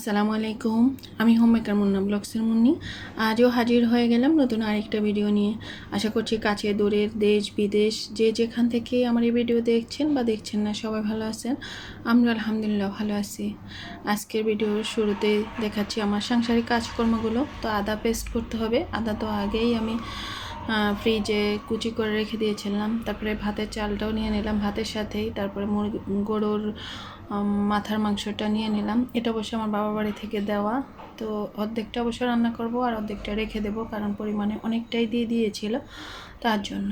আসসালামু আলাইকুম। আমি হোম মেকার মুন্না, ব্লগসের মুন্নি। আজও হাজির হয়ে গেলাম নতুন আরেকটা ভিডিও নিয়ে। আশা করছি কাছে দূরের দেশ, বিদেশ, যে যেখান থেকে আমার এই ভিডিও দেখছেন বা দেখছেন না, সবাই ভালো আছেন। আমরা আলহামদুলিল্লাহ ভালো আছি। আজকের ভিডিওর শুরুতে দেখাচ্ছি আমার সাংসারিক কাজকর্মগুলো। তো আদা পেস্ট করতে হবে। আদা তো আগেই আমি ফ্রিজে কুচি করে রেখে দিয়েছিলাম। তারপরে ভাতের চালটাও নিয়ে নিলাম ভাতের সাথেই। তারপরে মুরগি, গরুর মাথার মাংসটা নিয়ে নিলাম। এটা অবশ্যই আমার বাবা বাড়ি থেকে দেওয়া। তো অর্ধেকটা অবশ্যই রান্না করব আর অর্ধেকটা রেখে দেব কারণ পরিমাণে অনেকটাই দিয়ে দিয়েছিল তার জন্য।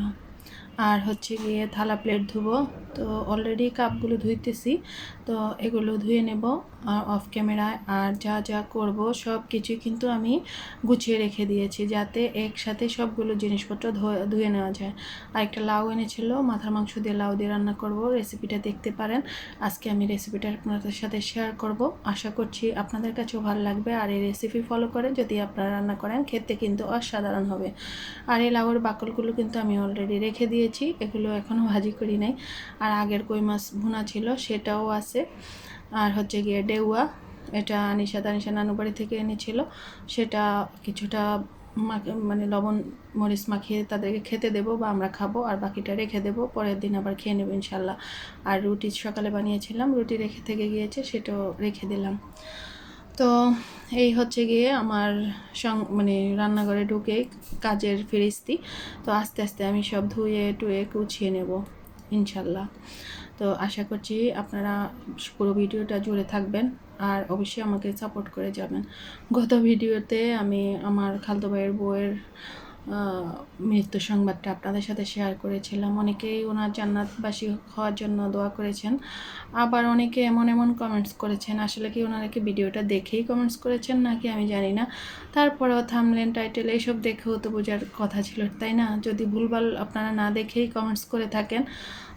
আর হচ্ছে গিয়ে থালা প্লেট ধুবো। তো অলরেডি কাপগুলো ধুইতেছি। তো এগুলো ধুয়ে নেব, আর অফ ক্যামেরায় আর যা যা করব, সব কিছু কিন্তু আমি গুছিয়ে রেখে দিয়েছি, যাতে একসাথে সবগুলো জিনিসপত্র ধোয়া- নেওয়া যায়। আর একটা লাউ এনেছিল, মাথার মাংস দিয়ে লাউ দিয়ে রান্না করব। রেসিপিটা দেখতে পারেন। আজকে আমি রেসিপিটা আপনাদের সাথে শেয়ার করব। আশা করছি আপনাদের কাছেও ভালো লাগবে। আর এই রেসিপি ফলো করে যদি আপনারা রান্না করেন, খেতে কিন্তু অসাধারণ হবে। আর এই লাউয়ের বাকলগুলো কিন্তু আমি অলরেডি রেখে দিয়েছি। এগুলো এখনও ভাজি করি নাই। আর আগের কই মাছ ভুনা ছিল সেটাও আছে। আর হচ্ছে গিয়ে ডেউয়া, এটা আনিশা তানিশা নানু বাড়ি থেকে এনেছিল। সেটা কিছুটা মানে লবণ মরিচ মাখিয়ে তাদেরকে খেতে দেবো বা আমরা খাব আর বাকিটা রেখে দেবো, পরের দিন আবার খেয়ে নেব ইনশাল্লাহ। আর রুটি সকালে বানিয়েছিলাম, রুটি রেখে থেকে গিয়েছে, সেটাও রেখে দিলাম। তো এই হচ্ছে গিয়ে আমার সং মানে রান্নাঘরে ঢুকে কাজের ফিরিস্তি। তো আস্তে আস্তে আমি সব ধুয়ে টুয়ে গুছিয়ে নেব। ইনশাল্লাহ। তো আশা করছি আপনারা পুরো ভিডিওটা জুড়ে থাকবেন আর অবশ্যই আমাকে সাপোর্ট করে যাবেন। গত ভিডিওতে আমি আমার খালতো ভাইয়ের বউয়ের মৃত্যু সংবাদটা আপনাদের সাথে শেয়ার করেছিলাম। অনেকেই ওনার জান্নাতবাসী হওয়ার জন্য দোয়া করেছেন। আবার অনেকে এমন এমন কমেন্টস করেছেন। আসলে কি ওনারা কি ভিডিওটা দেখেই কমেন্টস করেছেন নাকি আমি জানি না। তারপরেও থামলেন টাইটেল এইসব দেখেও তো বোঝার কথা ছিল, তাই না? যদি ভুলভাল আপনারা না দেখেই কমেন্টস করে থাকেন,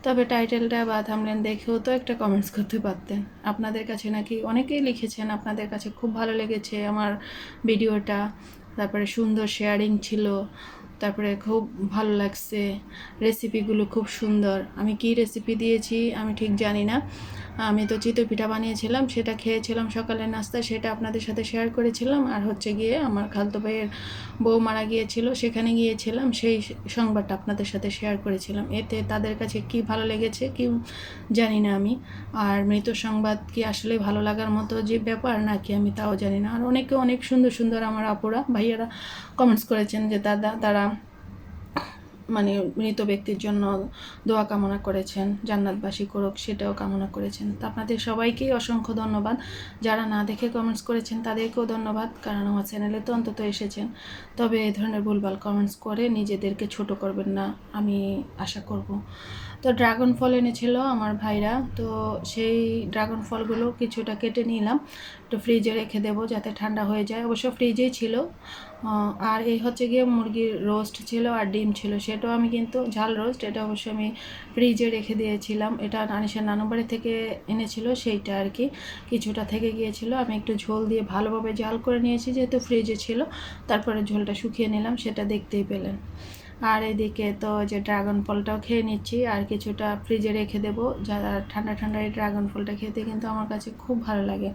তবে টাইটেলটা বা থামলেন দেখেও তো একটা কমেন্টস করতে পারতেন। আপনাদের কাছে নাকি অনেকেই লিখেছেন, আপনাদের কাছে খুব ভালো লেগেছে আমার ভিডিওটা। তারপরে সুন্দর শেয়ারিং ছিল, তারপরে খুব ভালো লাগছে রেসিপিগুলো খুব সুন্দর। আমি কি রেসিপি দিয়েছি আমি ঠিক জানি না। আমি তো চিতই পিঠা বানিয়েছিলাম, সেটা খেয়েছিলাম সকালের নাস্তা, সেটা আপনাদের সাথে শেয়ার করেছিলাম। আর হচ্ছে গিয়ে আমার খালতো ভাইয়ের বউ মারা গিয়েছিল, সেখানে গিয়েছিলাম, সেই সংবাদটা আপনাদের সাথে শেয়ার করেছিলাম। এতে তাদের কাছে কি ভালো লেগেছে, কি জানি না আমি। আর মৃত সংবাদ কি আসলে ভালো লাগার মতো যে ব্যাপার, নাকি আমি তাও জানি না। আর অনেকে অনেক সুন্দর সুন্দর আমার আপুরা, ভাইয়ারা কমেন্টস করেছেন যে, দাদা, তারা মানে মৃত ব্যক্তির জন্য দোয়া কামনা করেছেন, জান্নাতবাসী করুক, সেটাও কামনা করেছেন। তো আপনাদের সবাইকেই অসংখ্য ধন্যবাদ। যারা না দেখে কমেন্টস করেছেন, তাদেরকেও ধন্যবাদ, কারণ আমার চ্যানেলে তো অন্তত এসেছেন। তবে এই ধরনের ভুলভাল কমেন্টস করে নিজেদেরকে ছোট করবেন না, আমি আশা করব। তো ড্রাগন ফল এনেছিল আমার ভাইরা। তো সেই ড্রাগন ফলগুলো কিছুটা কেটে নিলাম। তো ফ্রিজে রেখে দেবো যাতে ঠান্ডা হয়ে যায়। অবশ্য ফ্রিজেই ছিল। আর এই হচ্ছে গিয়ে মুরগির রোস্ট ছিল আর ডিম ছিল। সেটাও আমি কিন্তু ঝাল রোস্ট এটা অবশ্য আমি ফ্রিজে রেখে দিয়েছিলাম। এটা নানিসের নানু বাড়ি থেকে এনেছিল, সেইটা আর কি। কিছুটা থেকে গিয়েছিল। আমি একটু ঝোল দিয়ে ভালোভাবে জাল করে নিয়েছি যেহেতু ফ্রিজে ছিল। তারপরে ঝোলটা শুকিয়ে নিলাম, সেটা দেখতেই পেলেন। আর এদিকে তো যে ড্রাগন ফলটাও খেয়ে নিচ্ছি, আর কিছুটা ফ্রিজে রেখে দেবো। যারা ঠান্ডা ঠান্ডা এই ড্রাগন ফলটা খেতে কিন্তু আমার কাছে খুব ভালো লাগে।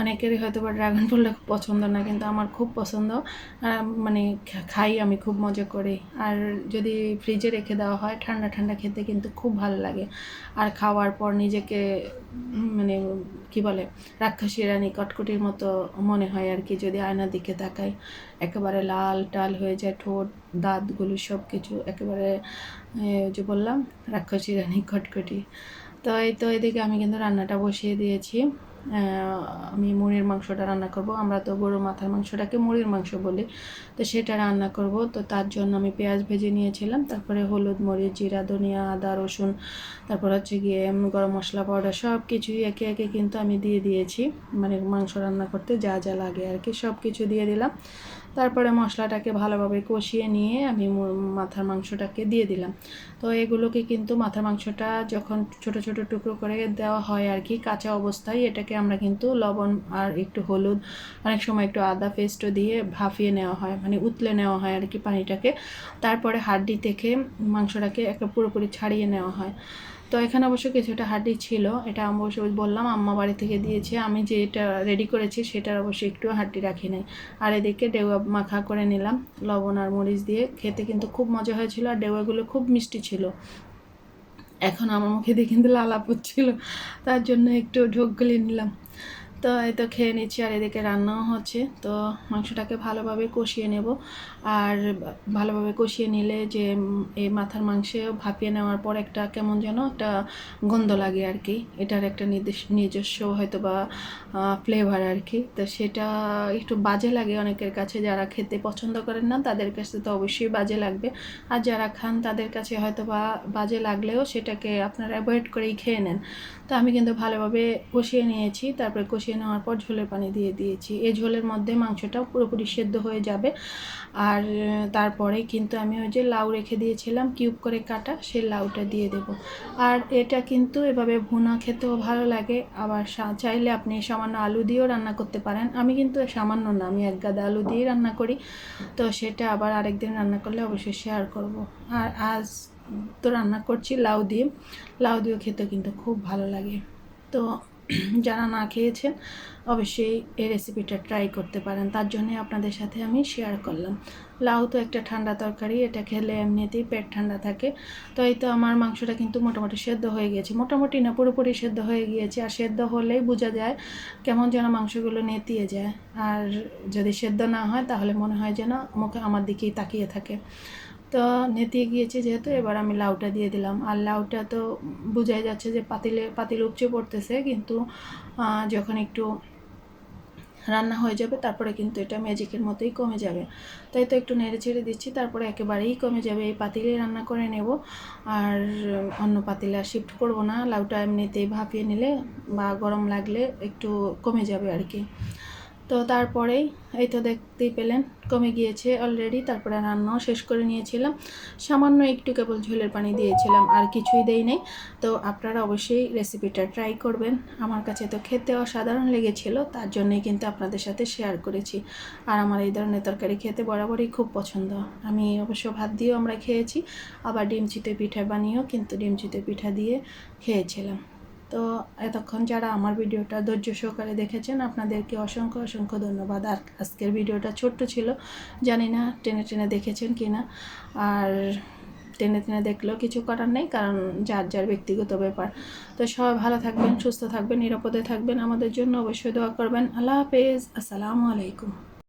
অনেকেরই হয়তো বা ড্রাগন ফলটা খুব পছন্দ না, কিন্তু আমার খুব পছন্দ। মানে খাই আমি খুব মজা করি। আর যদি ফ্রিজে রেখে দেওয়া হয়, ঠান্ডা ঠান্ডা খেতে কিন্তু খুব ভালো লাগে। আর খাওয়ার পর নিজেকে মানে কি বলে, রাক্ষসী রানী কটকটির মতো মনে হয় আর কি, যদি আয়নার দিকে তাকাই। একেবারে লাল টাল হয়ে যায়, ঠোঁট দাঁতগুলো সব কিছু একেবারে যে বললাম, রাক্ষসী রানী কটকটি। তো এই, তো এদিকে আমি কিন্তু রান্নাটা বসিয়ে দিয়েছি। আমি মুড়ির মাংসটা রান্না করব। আমরা তো গরুর মাথার মাংসটাকে মুড়ির মাংস বলি। তো সেটা রান্না করব। তো তার জন্য আমি পেঁয়াজ ভেজে নিয়েছিলাম। তারপরে হলুদ মরিচ, জিরা, ধনিয়া, আদা, রসুন, তারপর হচ্ছে গিয়ে গরম মশলা, পাউডার সব কিছুই একে একে কিন্তু আমি দিয়ে দিয়েছি। মানে মাংস রান্না করতে যা যা লাগে আর কি সব কিছু দিয়ে দিলাম। তারপরে মশলাটাকে ভালোভাবে কষিয়ে নিয়ে আমি মাথার মাংসটাকে দিয়ে দিলাম। তো এগুলোকে কিন্তু মাথার মাংসটা যখন ছোট ছোট টুকরো করে দেওয়া হয় আর কি, কাঁচা অবস্থায়, এটাকে আমরা কিন্তু লবণ আর একটু হলুদ, অনেক সময় একটু আদা পেস্টও দিয়ে ভাফিয়ে নেওয়া হয় মানে উতলে নেওয়া হয় আর কি পানিটাকে। তারপরে হাড্ডি থেকে মাংসটাকে একটা পুরোপুরি ছাড়িয়ে নেওয়া হয়। তো এখানে অবশ্য কিছুটা হাড্ডি ছিল, এটা অবশ্য বললাম, আম্মা বাড়ি থেকে দিয়েছে, আমি যেটা রেডি করেছি সেটার অবশ্যই একটু হাড্ডি রাখি নাই। আর এদিকে ডেউয়া মাখা করে নিলাম, লবণ আর মরিচ দিয়ে, খেতে কিন্তু খুব মজা হয়েছিল আর ডেউয়াগুলো খুব মিষ্টি ছিল। এখন আমার মুখে দিয়ে কিন্তু লালা পড়ছিল তার জন্য একটু ঢোক গলিয়ে নিলাম। তো এই তো খেয়ে নিচ্ছি আর এদিকে রান্নাও হচ্ছে। তো মাংসটাকে ভালোভাবে কষিয়ে নেব। আর ভালোভাবে কষিয়ে নিলে যে এই মাথার মাংসে ভাপিয়ে নেওয়ার পর একটা কেমন যেন একটা গন্ধ লাগে আর কি। এটার একটা নির্দিষ্ট নিজস্ব হয়তো বা ফ্লেভার আর কি। তো সেটা একটু বাজে লাগে অনেকের কাছে। যারা খেতে পছন্দ করেন না, তাদের কাছে তো অবশ্যই বাজে লাগবে। আর যারা খান, তাদের কাছে হয়তো বা বাজে লাগলেও সেটাকে আপনারা অ্যাভয়েড করেই খেয়ে নেন। তো আমি কিন্তু ভালোভাবে কষিয়ে নিয়েছি। তারপরে কষিয়ে নেওয়ার পর ঝোলের পানি দিয়ে দিয়েছি। এই ঝোলের মধ্যে মাংসটা পুরোপুরি সেদ্ধ হয়ে যাবে। আর তারপরে কিন্তু আমি ওই যে লাউ রেখে দিয়েছিলাম, কিউব করে কাটা, সেই লাউটা দিয়ে দেব। আর এটা কিন্তু এভাবে ভুনা খেতেও ভালো লাগে। আবার চাইলে আপনি সামান্য আলু দিয়েও রান্না করতে পারেন। আমি কিন্তু সামান্য না, আমি এক গাদা আলু দিয়েই রান্না করি। তো সেটা আবার আরেকদিন রান্না করলে অবশ্যই শেয়ার করব। আর আজ তো রান্না করছি লাউ দিয়ে। লাউ দিয়েও খেতে কিন্তু খুব ভালো লাগে। তো যারা না খেয়েছেন, অবশ্যই এই রেসিপিটা ট্রাই করতে পারেন। তার জন্যে আপনাদের সাথে আমি শেয়ার করলাম। লাউ তো একটা ঠান্ডা তরকারি, এটা খেলে এমনিতেই পেট ঠান্ডা থাকে। তো এই তো আমার মাংসটা কিন্তু মোটামুটি সেদ্ধ হয়ে গিয়েছে মোটামুটি না, পুরোপুরি সেদ্ধ হয়ে গিয়েছে। আর সেদ্ধ হলেই বোঝা যায় কেমন যেন মাংসগুলো নেতিয়ে যায়। আর যদি সেদ্ধ না হয়, তাহলে মনে হয় যেন মুখে আমার দিকেই তাকিয়ে থাকে। তো নেতিয়ে গিয়েছে যেহেতু, এবার আমি লাউটা দিয়ে দিলাম। আর লাউটা তো বোঝাই যাচ্ছে যে পাতিলে, পাতিল উপচে পড়তেছে, কিন্তু যখন একটু রান্না হয়ে যাবে, তারপরে কিন্তু এটা ম্যাজিকের মতোই কমে যাবে। তাই তো একটু নেড়ে ছেড়ে দিচ্ছি, তারপরে একেবারেই কমে যাবে। এই পাতিলে রান্না করে নেব। আর, অন্য পাতিলে আর শিফট করব না। লাউটা এমনিতেই ভাপিয়ে নিলে বা গরম লাগলে একটু কমে যাবে আর কি। তো তারপরেই এই তো দেখতেই পেলেন, কমে গিয়েছে অলরেডি তারপরে রান্নাও শেষ করে নিয়েছিলাম। সামান্য একটু কেবল ঝোলের পানি দিয়েছিলাম, আর কিছুই দেই নেই। তো আপনারা অবশ্যই রেসিপিটা ট্রাই করবেন। আমার কাছে তো খেতে অসাধারণ লেগেছিল, তার জন্যই কিন্তু আপনাদের সাথে শেয়ার করেছি। আর আমার এই ধরনের তরকারি খেতে বরাবরই খুব পছন্দ। আমি অবশ্য ভাত দিয়েও আমরা খেয়েছি, আবার ডিম চিতই পিঠা বানিয়েও কিন্তু ডিম চিতই পিঠা দিয়ে খেয়েছিলাম। তো এতক্ষণ যারা আমার ভিডিওটা ধৈর্য সহকারে দেখেছেন, আপনাদেরকে অসংখ্য অসংখ্য ধন্যবাদ। আর আজকের ভিডিওটা ছোট্ট ছিল, জানি না টেনে টেনে দেখেছেন কি না। আর টেনে টেনে দেখলেও কিছু করার নেই, কারণ যার যার ব্যক্তিগত ব্যাপার। তো সবাই ভালো থাকবেন, সুস্থ থাকবেন, নিরাপদে থাকবেন। আমাদের জন্য অবশ্যই দোয়া করবেন। আল্লাহ হাফেজ। আসসালামু আলাইকুম।